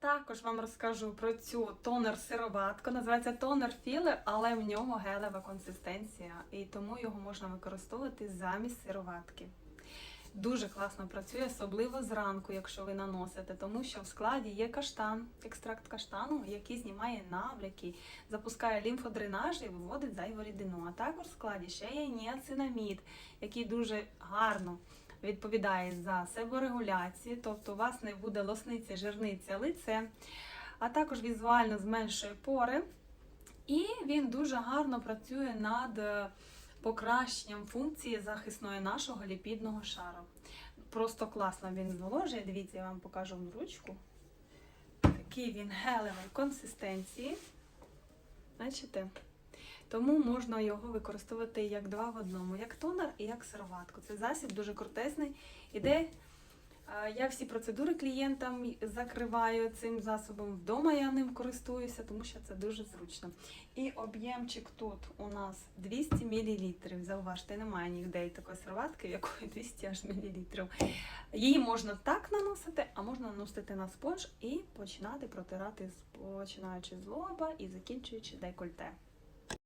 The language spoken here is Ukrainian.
Також вам розкажу про цю тонер-сироватку. Називається тонер філер, але в нього гелева консистенція, і тому його можна використовувати замість сироватки. Дуже класно працює, особливо зранку, якщо ви наносите, тому що в складі є каштан, екстракт каштану, який знімає набряки, запускає лімфодренаж і виводить зайву рідину. А також в складі ще є ніацинамід, який дуже гарно відповідає за себорегуляцію, тобто у вас не буде лосниця, жирниця, лице, а також візуально зменшує пори. І він дуже гарно працює над е, покращенням функції захисної нашого ліпідного шару. Просто класно він зволожує. Дивіться, я вам покажу ручку. Такий він гелевої консистенції. Бачите? Тому можна його використовувати як два в одному, як тонер і як сироватку. Це засіб дуже крутезний. Іде, я всі процедури клієнтам закриваю цим засобом. Вдома я ним користуюся, тому що це дуже зручно. І об'ємчик тут у нас 200 мл. Зауважте, немає ніде такої сироватки, в якої 200 аж мл. Її можна так наносити, а можна наносити на спонж і починати протирати, починаючи з лоба і закінчуючи декольте.